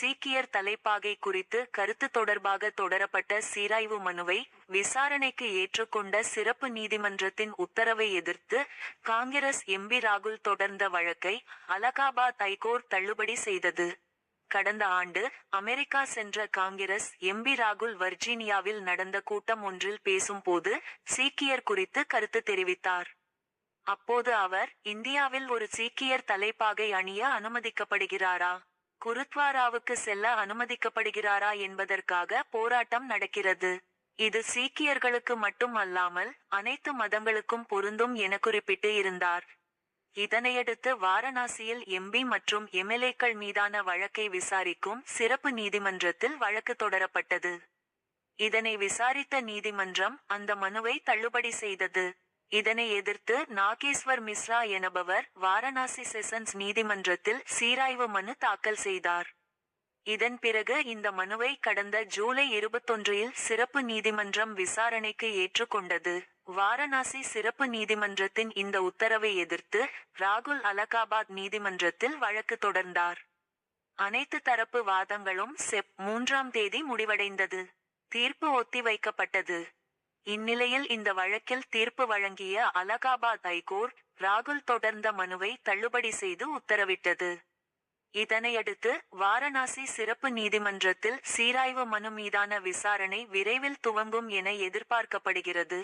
சீக்கியர் தலைப்பாகை குறித்து கருத்து தொடர்பாக தொடரப்பட்ட சீராய்வு மனுவை விசாரணைக்கு ஏற்றுக்கொண்ட சிறப்பு நீதிமன்றத்தின் உத்தரவை எதிர்த்து காங்கிரஸ் எம்பி ராகுல் தொடர்ந்த வழக்கை அலகாபாத் ஐகோர்ட் தள்ளுபடி செய்தது. கடந்த ஆண்டு அமெரிக்கா சென்ற காங்கிரஸ் எம்பி ராகுல் வர்ஜீனியாவில் நடந்த கூட்டம் ஒன்றில் பேசும்போது சீக்கியர் குறித்து கருத்து தெரிவித்தார். அப்போது அவர் இந்தியாவில் ஒரு சீக்கியர் தலைப்பாகை அணிய அனுமதிக்கப்படுகிறாரா? குருத்வாராவுக்கு செல்ல அனுமதிக்கப்படுகிறாரா என்பதற்காக போராட்டம் நடக்கிறது. இது சீக்கியர்களுக்கு மட்டும் அல்லாமல் அனைத்து மதங்களுக்கும் பொருந்தும் என குறிப்பிட்டு இருந்தார். இதனையடுத்து வாரணாசியில் எம்பி மற்றும் எம்எல்ஏக்கள் மீதான வழக்கை விசாரிக்கும் சிறப்பு நீதிமன்றத்தில் வழக்கு தொடரப்பட்டது. இதனை விசாரித்த நீதிமன்றம் அந்த மனுவை தள்ளுபடி செய்தது. இதனை எதிர்த்து நாகேஸ்வர் மிஸ்ரா எனபவர் வாரணாசி செஷன்ஸ் நீதிமன்றத்தில் சீராய்வு மனு தாக்கல் செய்தார். இதன் பிறகு இந்த மனுவை கடந்த ஜூலை இருபத்தொன்றில் சிறப்பு நீதிமன்றம் விசாரணைக்கு ஏற்றுக்கொண்டது. வாரணாசி சிறப்பு நீதிமன்றத்தின் இந்த உத்தரவை எதிர்த்து ராகுல் அலகாபாத் நீதிமன்றத்தில் வழக்கு தொடர்ந்தார். அனைத்து தரப்பு வாதங்களும் செப் மூன்றாம் தேதி முடிவடைந்தது. தீர்ப்பு ஒத்திவைக்கப்பட்டது. இந்நிலையில் இந்த வழக்கில் தீர்ப்பு வழங்கிய அலகாபாத் ஐகோர்ட் ராகுல் தொடர்ந்த மனுவை தள்ளுபடி செய்து உத்தரவிட்டது. இதனையடுத்து வாரணாசி சிறப்பு நீதிமன்றத்தில் சீராய்வு மனு மீதான விசாரணை விரைவில் துவங்கும் என எதிர்பார்க்கப்படுகிறது.